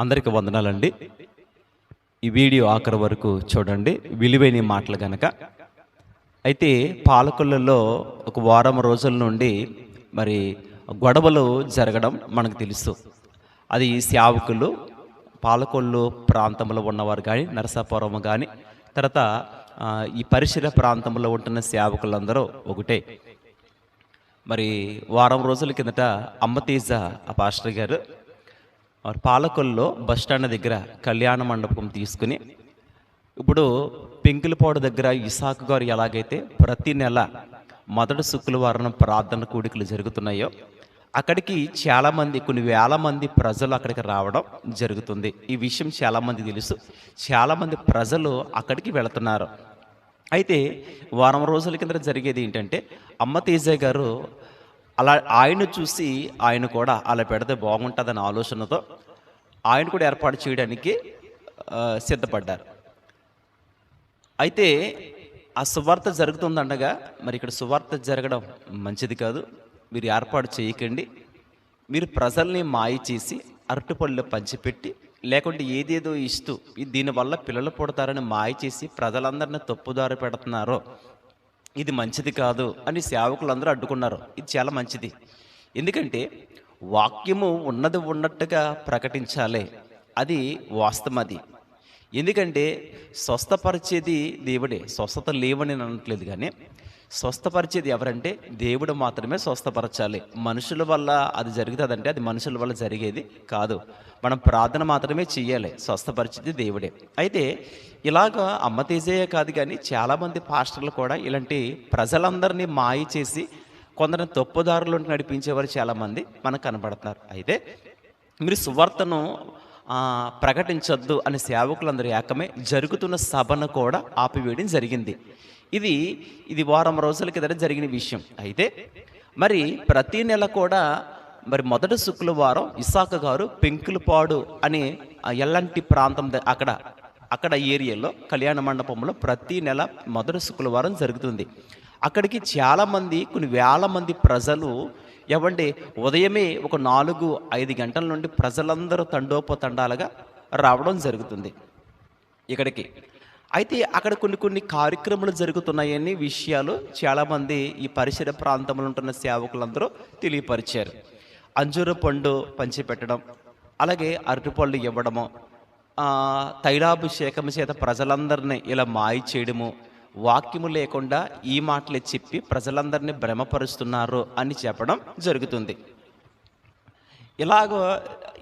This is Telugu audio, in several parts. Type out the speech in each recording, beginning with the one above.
అందరికి వందనాలండి. ఈ వీడియో ఆఖరి వరకు చూడండి. విలువైన మాటలు గనక. అయితే పాలకొల్లలో ఒక వారం రోజుల నుండి మరి గొడవలు జరగడం మనకు తెలుసు. అది సేవకులు పాలకొల్లు ప్రాంతంలో ఉన్నవారు కానీ నరసాపురం కానీ తర్వాత ఈ పరిసర ప్రాంతంలో ఉంటున్న సేవకులందరూ ఒకటే. మరి వారం రోజుల కిందట అమ్మతీజ ఆ పాస్టర్ గారు పాలకొల్లో బస్ స్టాండ్ దగ్గర కళ్యాణ మండపం తీసుకుని ఇప్పుడు పెంకులపాడు దగ్గర ఇసాక్ గారు ఎలాగైతే ప్రతి నెల మొదటి శుక్రవారం ప్రార్థన కూడికలు జరుగుతున్నాయో అక్కడికి చాలామంది కొన్ని వేల మంది ప్రజలు అక్కడికి రావడం జరుగుతుంది. ఈ విషయం చాలామంది తెలుసు. చాలామంది ప్రజలు అక్కడికి వెళుతున్నారు. అయితే వారం రోజుల కింద జరిగేది ఏంటంటే అమ్మ తేజ గారు అలా ఆయన చూసి ఆయన కూడా అలా పెడితే బాగుంటుందన్న ఆలోచనతో ఆయన కూడా ఏర్పాటు చేయడానికి సిద్ధపడ్డారు. అయితే ఆ సువార్త జరుగుతుందనగా మరి ఇక్కడ సువార్త జరగడం మంచిది కాదు. మీరు ఏర్పాటు చేయకండి. మీరు ప్రజల్ని మాయ చేసి అరటిపళ్ళు పంచిపెట్టి లేకుంటే ఏదేదో ఇస్తూ దీనివల్ల పిల్లలు పుడతారని మాయ చేసి ప్రజలందరినీ తప్పుదారి పెడుతున్నారో ఇది మంచిది కాదు అని సేవకులందరూ అడ్డుకున్నారు. ఇది చాలా మంచిది. ఎందుకంటే వాక్యము ఉన్నది ఉన్నట్టుగా ప్రకటించాలి. అది వాస్తవది ఎందుకంటే స్వస్థపరిచేది దేవుడే. స్వస్థత లేవని అనట్లేదు కానీ స్వస్థపరిచేది ఎవరంటే దేవుడు మాత్రమే స్వస్థపరచాలి. మనుషుల వల్ల అది జరుగుతుందంటే అది మనుషుల వల్ల జరిగేది కాదు. మనం ప్రార్థన మాత్రమే చెయ్యాలి స్వస్థపరిచేది దేవుడే. అయితే ఇలాగ అమ్మ తేజయ్య కాదు కానీ చాలామంది పాస్టర్లు కూడా ఇలాంటి ప్రజలందరినీ మాయ చేసి కొందరిని తప్పుదారులు నడిపించేవారు చాలామంది మనకు కనబడుతున్నారు. అయితే మీరు సువార్తను ప్రకటించొద్దు అని సేవకులందరూ ఏకమే జరుగుతున్న సభను కూడా ఆపివేయడం జరిగింది. ఇది ఇది వారం రోజుల కిందట జరిగిన విషయం. అయితే మరి ప్రతి నెల కూడా మరి మొదటి శుక్రవారం ఇసాక గారు పెంకులపాడు అనే ఎలాంటి ఎల్లంటి ప్రాంతం ద- అక్కడ అక్కడ ఏరియాలో కళ్యాణ మండపంలో ప్రతి నెల మొదటి శుక్రవారం జరుగుతుంది. అక్కడికి చాలామంది కొన్ని వేల మంది ప్రజలు ఇవ్వండి ఉదయమే ఒక నాలుగు ఐదు గంటల నుండి ప్రజలందరూ తండోపతండాలుగా రావడం జరుగుతుంది. ఇక్కడికి అయితే అక్కడ కొన్ని కొన్ని కార్యక్రమాలు జరుగుతున్నాయని విషయాలు చాలామంది ఈ పరిసర ప్రాంతంలో ఉంటున్న సేవకులందరూ తెలియపరిచారు. అంజూర పండు పంచిపెట్టడం అలాగే అరటిపళ్ళు ఇవ్వడము తైలాభిషేకం చేత ప్రజలందరినీ ఇలా మాయ చేయడము వాక్యము లేకుండా ఈ మాటలే చెప్పి ప్రజలందరినీ భ్రమపరుస్తున్నారు అని చెప్పడం జరుగుతుంది. ఇలాగ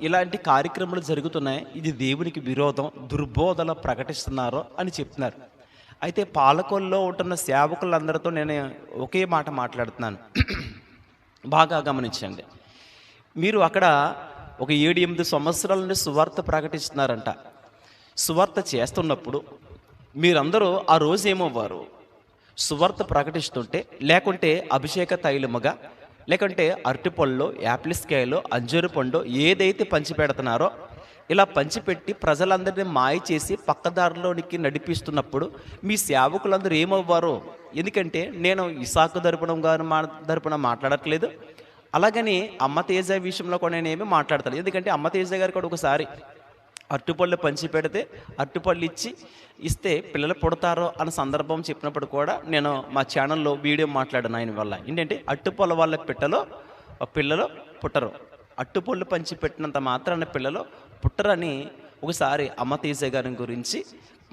ఇలాంటి కార్యక్రమాలు జరుగుతున్నాయి. ఇది దేవునికి విరోధం దుర్బోధలు ప్రకటిస్తున్నారు అని చెప్తున్నారు. అయితే పాలకొల్లో ఉంటున్న సేవకులందరితో నేను ఒకే మాట మాట్లాడుతున్నాను. బాగా గమనించండి. మీరు అక్కడ ఒక ఏడు ఎనిమిది సంవత్సరాల నుండి సువార్త ప్రకటిస్తున్నారంట. సువార్త చేస్తున్నప్పుడు మీరందరూ ఆ రోజు ఏమవ్వారు సువార్త ప్రకటిస్తుంటే లేకుంటే అభిషేక తైలముగా లేకుంటే అరటిపళ్ళు యాప్లిస్కాయలు అంజూరు పండు ఏదైతే పంచిపెడుతున్నారో ఇలా పంచిపెట్టి ప్రజలందరినీ మాయ చేసి పక్కదారిలోనికి నడిపిస్తున్నప్పుడు మీ సేవకులందరూ ఏమవ్వారు? ఎందుకంటే నేను ఇసాకు దర్పణం గారు మా దర్పణ మాట్లాడట్లేదు. అలాగని అమ్మ తేజ విషయంలో కూడా నేనేమి మాట్లాడతాను ఎందుకంటే అమ్మ తేజ గారు కూడా ఒకసారి అరటిపళ్ళు పంచి పెడితే అరటిపళ్ళు ఇచ్చి ఇస్తే పిల్లలు పుడతారో అన్న సందర్భం చెప్పినప్పుడు కూడా నేను మా ఛానల్లో వీడియో మాట్లాడాను ఆయన వల్ల. ఏంటంటే అట్టుపళ్ళ వాళ్ళ పిట్టలో పిల్లలు పుట్టరు. అట్టుపళ్ళు పంచి పెట్టినంత మాత్రాన పిల్లలు పుట్టరని ఒకసారి అమ్మ తీసే గారి గురించి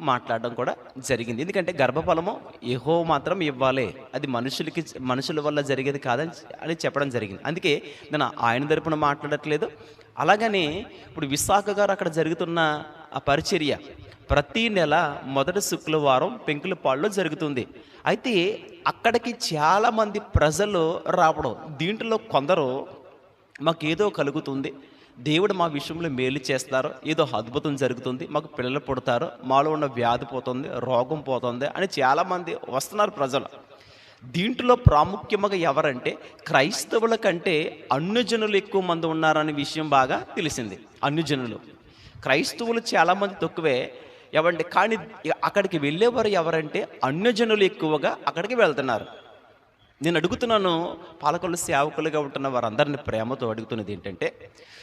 మాట్లాడడం కూడా జరిగింది. ఎందుకంటే గర్భఫలము ఏహో మాత్రం ఇవ్వాలి. అది మనుషులకి మనుషుల వల్ల జరిగేది కాదని అని చెప్పడం జరిగింది. అందుకే నేను ఆయన తరపున మాట్లాడట్లేదు. అలాగని ఇప్పుడు విశాఖ గారు అక్కడ జరుగుతున్న ఆ పరిచర్య ప్రతి నెల మొదటి శుక్రవారం పెంకులపాడులో జరుగుతుంది. అయితే అక్కడికి చాలామంది ప్రజలు రావడం దీంట్లో కొందరు మాకు ఏదో కలుగుతుంది. దేవుడు మా విషయంలో మేలు చేస్తారు ఏదో అద్భుతం జరుగుతుంది మాకు పిల్లలు పుడతారు మాలో ఉన్న వ్యాధి పోతుంది రోగం పోతుంది అని చాలామంది వస్తున్నారు ప్రజలు. దీంట్లో ప్రాముఖ్యముగా ఎవరంటే క్రైస్తవుల కంటే అన్యజనులు ఎక్కువ మంది ఉన్నారనే విషయం బాగా తెలిసింది అన్యజనులు. క్రైస్తవులు చాలామంది తక్కువే. ఎవండి కానీ అక్కడికి వెళ్ళేవారు ఎవరంటే అన్యజనులు ఎక్కువగా అక్కడికి వెళ్తున్నారు. నేను అడుగుతున్నాను పాలకులు సేవకులుగా ఉంటున్న వారందరిని ప్రేమతో అడుగుతున్నది ఏంటంటే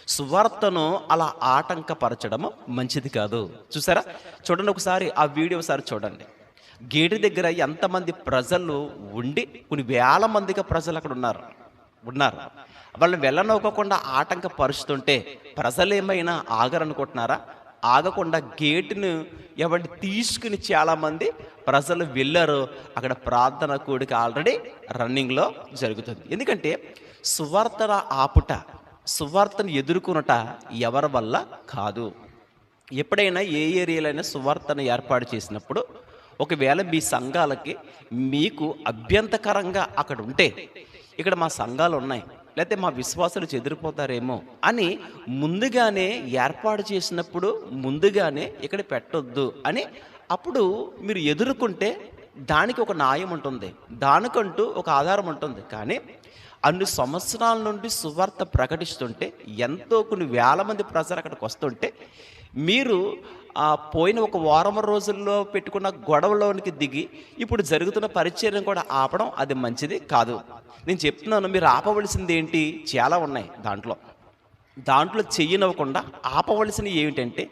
సువార్తను అలా ఆటంకపరచడం మంచిది కాదు. చూసారా? చూడండి ఒకసారి ఆ వీడియో ఒకసారి చూడండి. గేటు దగ్గర ఎంతమంది ప్రజలు ఉండి కొన్ని వేల మందిగా ప్రజలు అక్కడ ఉన్నారు ఉన్నారు. వాళ్ళని వెళ్ళనవ్వకుండా ఆటంకపరుస్తుంటే ప్రజలు ఏమైనా ఆగరనుకుంటున్నారా? ఆగకుండా గేటును ఎవరిని తీసుకుని చాలామంది ప్రజలు వెళ్ళారు. అక్కడ ప్రార్థన కూడిక ఆల్రెడీ రన్నింగ్లో జరుగుతుంది. ఎందుకంటే సువార్తన ఆపుట సువార్తను ఎదుర్కొనుట ఎవరి వల్ల కాదు. ఎప్పుడైనా ఏ ఏరియాలైనా సువార్తను ఏర్పాటు చేసినప్పుడు ఒకవేళ మీ సంఘాలకి మీకు అభ్యంతకరంగా అక్కడ ఉంటే ఇక్కడ మా సంఘాలు ఉన్నాయి లేకపోతే మా విశ్వాసులు చెదిరిపోతారేమో అని ముందుగానే ఏర్పాటు చేసినప్పుడు ముందుగానే ఇక్కడ పెట్టొద్దు అని అప్పుడు మీరు ఎదుర్కొంటే దానికి ఒక న్యాయం ఉంటుంది దానికంటూ ఒక ఆధారం ఉంటుంది. కానీ అన్ని సంవత్సరాల నుండి సువార్త ప్రకటిస్తుంటే ఎంతో కొన్ని వేల మంది ప్రజలు అక్కడికి వస్తుంటే మీరు ఆ పోయిన ఒక వారం రోజుల్లో పెట్టుకున్న గొడవలోనికి దిగి ఇప్పుడు జరుగుతున్న పరిచయం కూడా ఆపడం అది మంచిది కాదు. నేను చెప్తున్నాను మీరు ఆపవలసింది ఏంటి? చాలా ఉన్నాయి దాంట్లో. దాంట్లో చెయ్యనివ్వకుండా ఆపవలసినవి ఏమిటంటే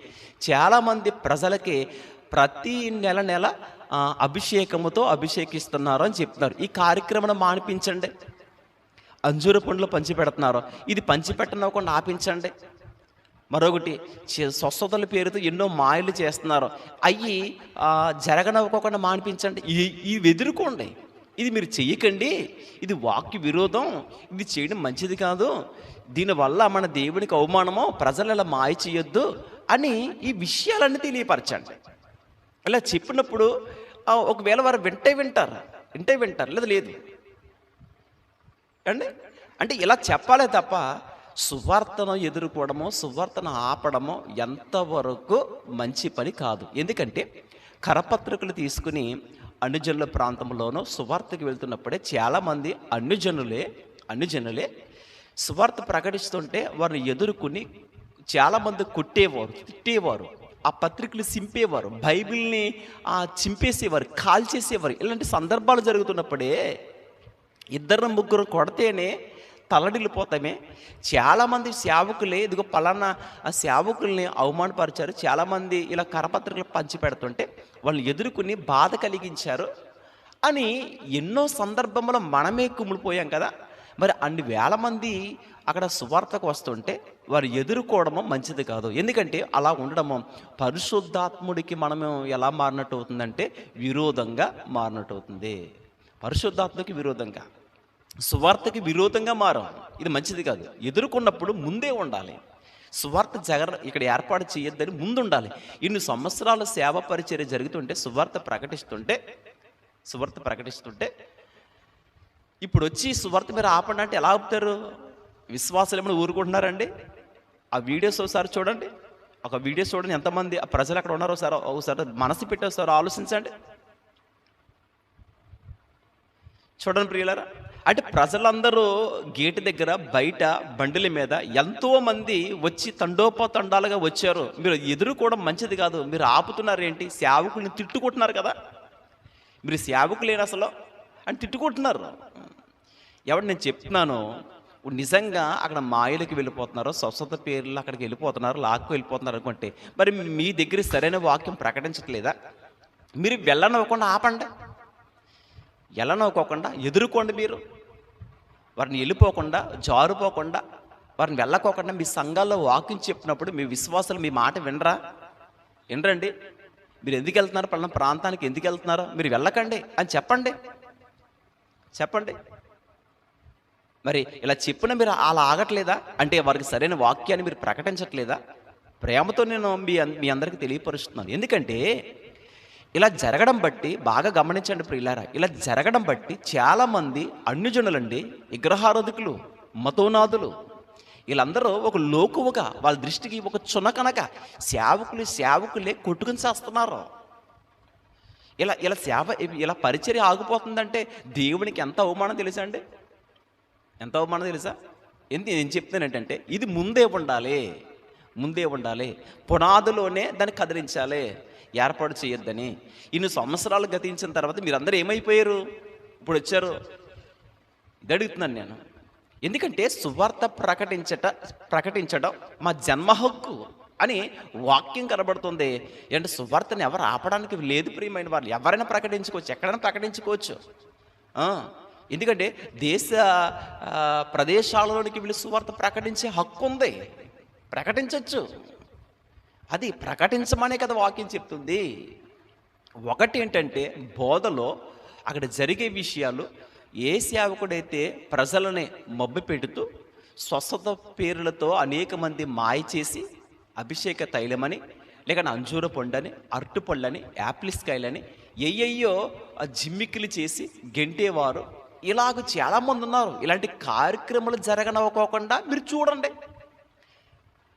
చాలామంది ప్రజలకి ప్రతి నెల నెల అభిషేకముతో అభిషేకిస్తున్నారు అని చెప్తున్నారు. ఈ కార్యక్రమం మానిపించండి. అంజూర పండ్లు పంచిపెడుతున్నారు. ఇది పంచిపెట్టనివ్వకుండా ఆపించండి. మరొకటి చే- స్వస్థతల పేరుతో ఎన్నో మాయలు చేస్తున్నారు. అవి జరగనవ్వకుండా మానిపించండి. ఈ ఇవి ఎదుర్కోండి ఇది మీరు చెయ్యకండి. ఇది వాక్య విరోధం. ఇది చేయడం మంచిది కాదు. దీనివల్ల మన దేవునికి అవమానమో ప్రజలు ఇలా మాయ చేయొద్దు అని ఈ విషయాలన్నీ తెలియపరచండి. ఇలా చెప్పినప్పుడు ఒకవేళ వారు వింటే వింటారు వింటే వింటారు లేదు లేదు. అండి అంటే ఇలా చెప్పాలే తప్ప సువార్తను ఎదుర్కోవడము సువార్తను ఆపడము ఎంతవరకు మంచి పని కాదు. ఎందుకంటే కరపత్రికలు తీసుకుని అన్యజనుల ప్రాంతంలోనూ సువార్తకి వెళ్తున్నప్పుడే చాలామంది అన్యజనులే అన్యజనులే సువార్త ప్రకటిస్తుంటే వారిని ఎదుర్కొని చాలామంది కొట్టేవారు తిట్టేవారు ఆ పత్రికలు చింపేవారు బైబిల్ని చింపేసేవారు కాల్చేసేవారు. ఇలాంటి సందర్భాలు జరుగుతున్నప్పుడే ఇద్దరు ముగ్గురు కొడితేనే తలడిల్లిపోతామే. చాలామంది సేవకులే ఇదిగో పలానా ఆ సేవకుల్ని అవమానపరిచారు. చాలామంది ఇలా కరపత్రికలు పంచిపెడుతుంటే వాళ్ళు ఎదుర్కొని బాధ కలిగించారు అని ఎన్నో సందర్భంలో మనమే కుమిలిపోయాం కదా. మరి అన్ని వేల మంది అక్కడ సువార్తకు వస్తుంటే వారు ఎదుర్కోవడము మంచిది కాదు. ఎందుకంటే అలా ఉండడము పరిశుద్ధాత్ముడికి మనము ఎలా మారినట్టు అవుతుందంటే విరోధంగా మారినట్టు అవుతుంది. పరిశుద్ధాత్మకి విరోధంగా. సువార్తకి విరోధంగా మారం. ఇది మంచిది కాదు. ఎదుర్కొన్నప్పుడు ముందే ఉండాలి. సువార్త జగర ఇక్కడ ఏర్పాటు చేయొద్దని ముందు ఉండాలి ఇన్ని సంవత్సరాల సేవ పరిచర్య జరుగుతుంటే సువార్త ప్రకటిస్తుంటే సువార్త ప్రకటిస్తుంటే ఇప్పుడు వచ్చి సువార్త మీరు ఆపండి అంటే ఎలా ఆపుతారు? విశ్వాసాలు ఏమైనా ఊరుకుంటున్నారండి? ఆ వీడియోస్ ఒకసారి చూడండి. ఒక వీడియోస్ చూడండి. ఎంతమంది ఆ ప్రజలు అక్కడ ఉన్నారో సార్ ఒకసారి మనసు పెట్టేసారో ఆలోచించండి. చూడండి ప్రియులారా. అంటే ప్రజలందరూ గేటు దగ్గర బయట బండిల మీద ఎంతో మంది వచ్చి తండోపతండాలుగా వచ్చారు. మీరు ఎదురు కూడా మంచిది కాదు. మీరు ఆపుతున్నారు ఏంటి సేవకుల్ని తిట్టుకుంటున్నారు కదా. మీరు సేవకులేని అసలు? అని తిట్టుకుంటున్నారు. ఎవరు నేను చెప్తున్నాను నిజంగా అక్కడ మాయలకి వెళ్ళిపోతున్నారు స్వస్థత పేర్లు అక్కడికి వెళ్ళిపోతున్నారు లాక్కు వెళ్ళిపోతున్నారు అనుకుంటే. మరి మీ దగ్గర సరైన వాక్యం ప్రకటించట్లేదా? మీరు వెళ్ళనివ్వకుండా ఆపండి. ఎలనవ్వుకోకుండా ఎదుర్కోండి మీరు. వారిని వెళ్ళిపోకుండా జారుపోకుండా వారిని వెళ్ళకోకుండా మీ సంఘాల్లో వాకింగ్ చెప్పినప్పుడు మీ విశ్వాసాలు మీ మాట వినరా? వినరండి. మీరు ఎందుకు వెళ్తున్నారు? పలానా ప్రాంతానికి ఎందుకు వెళ్తున్నారో? మీరు వెళ్ళకండి అని చెప్పండి. చెప్పండి. మరి ఇలా చెప్పిన మీరు అలా ఆగట్లేదా? అంటే వారికి సరైన వాక్యాన్ని మీరు ప్రకటించట్లేదా? ప్రేమతో నేను మీ మీ అందరికీ తెలియపరుస్తున్నాను. ఎందుకంటే ఇలా జరగడం బట్టి బాగా గమనించండి ప్రియులారా ఇలా జరగడం బట్టి చాలామంది అన్యజనులండి విగ్రహారాధకులు మతోనాథులు వీళ్ళందరూ ఒక లోకువగా వాళ్ళ దృష్టికి ఒక చునకనక సేవకులు సేవకులే కొట్టుకుని చేస్తున్నారు. ఇలా ఇలా సేవ ఇలా పరిచర్య ఆగిపోతుందంటే దేవునికి ఎంత అవమానం తెలుసా అండి? ఎంత అవమానం తెలుసా? ఎందుకు నేను చెప్తాను ఏంటంటే ఇది ముందే ఉండాలి. ముందే ఉండాలి. పునాదులోనే దాన్ని కదిలించాలి. ఏర్పాటు చేయొద్దని. ఇన్ని సంవత్సరాలు గతించిన తర్వాత మీరందరూ ఏమైపోయారు? ఇప్పుడు వచ్చారు. ఇది అడుగుతున్నాను నేను. ఎందుకంటే సువార్త ప్రకటించట ప్రకటించడం మా జన్మ హక్కు అని వాక్యం కనబడుతుంది. అంటే సువార్తను ఎవరు ఆపడానికి లేదు ప్రియమైన వాళ్ళు. ఎవరైనా ప్రకటించుకోవచ్చు. ఎక్కడైనా ప్రకటించుకోవచ్చు. ఎందుకంటే దేశ ప్రదేశాలలోనికి వెళ్ళి సువార్త ప్రకటించే హక్కు ఉంది. ప్రకటించవచ్చు అది ప్రకటించమనే కదా వాక్యం చెప్తుంది. ఒకటి ఏంటంటే బోధలో అక్కడ జరిగే విషయాలు ఏ సేవకుడైతే ప్రజలని మబ్బు పెడుతూ స్వస్థత పేర్లతో అనేక మంది మాయ చేసి అభిషేక తైలమని లేక అంజూర పండని అరటి పళ్ళని యాపిల్స్ కాయలని ఎయ్యయ్యో ఆ జిమ్మికిలు చేసి గెంటేవారు. ఇలాగ చాలామంది ఉన్నారు ఇలాంటి కార్యక్రమాలు జరగనవ్వకోకుండా మీరు చూడండి.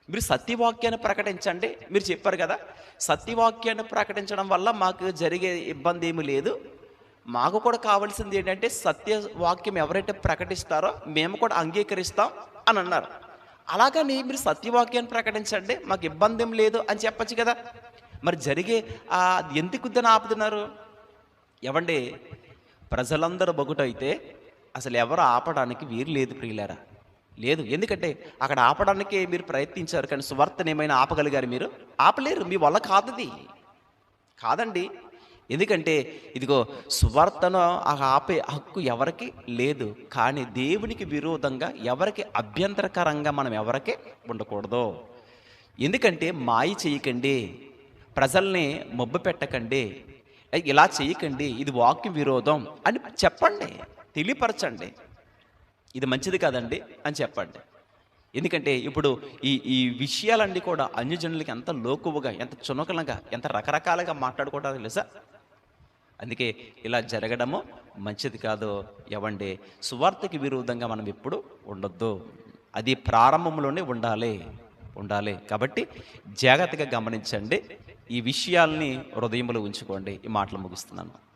మీరు సత్యవాక్యాన్ని ప్రకటించండి. మీరు చెప్పారు కదా సత్యవాక్యాన్ని ప్రకటించడం వల్ల మాకు జరిగే ఇబ్బంది ఏమీ లేదు. మాకు కూడా కావాల్సింది ఏంటంటే సత్యవాక్యం ఎవరైతే ప్రకటిస్తారో మేము కూడా అంగీకరిస్తాం అని అన్నారు. అలాగని మీరు సత్యవాక్యాన్ని ప్రకటించండి. మాకు ఇబ్బంది ఏం లేదు అని చెప్పచ్చు కదా. మరి జరిగే ఎందుకు దాన్ని ఆపుతున్నారు? ఎవండి ప్రజలందరూ బొగుటైతే అసలు ఎవరు ఆపడానికి వీరు లేదు ప్రియులారా. లేదు. ఎందుకంటే అక్కడ ఆపడానికి మీరు ప్రయత్నించారు కానీ సువార్తను ఏమైనా ఆపగలిగారు మీరు? ఆపలేరు. మీ వల్ల కాదది. కాదండి. ఎందుకంటే ఇదిగో సువార్తను ఆ ఆపే హక్కు ఎవరికి లేదు. కానీ దేవునికి విరోధంగా ఎవరికి అభ్యంతరకరంగా మనం ఎవరికి ఉండకూడదు. ఎందుకంటే మాయ చేయకండి. ప్రజల్ని మబ్బు పెట్టకండి. ఇలా చేయకండి. ఇది వాక్య విరోధం అని చెప్పండి. తెలియపరచండి. ఇది మంచిది కాదండి అని చెప్పండి. ఎందుకంటే ఇప్పుడు ఈ ఈ విషయాలన్నీ కూడా అన్యజనులకి ఎంత లోకువగా ఎంత చునకలంగా ఎంత రకరకాలుగా మాట్లాడుకోవడానికి తెలుసా? అందుకే ఇలా జరగడము మంచిది కాదు. ఎవండి సువార్తకి విరోధంగా మనం ఎప్పుడు ఉండొద్దు. అది ప్రారంభంలోనే ఉండాలి. ఉండాలి. కాబట్టి జాగ్రత్తగా గమనించండి. ఈ విషయాల్ని హృదయంలో ఉంచుకోండి. ఈ మాటలు ముగిస్తున్నాను.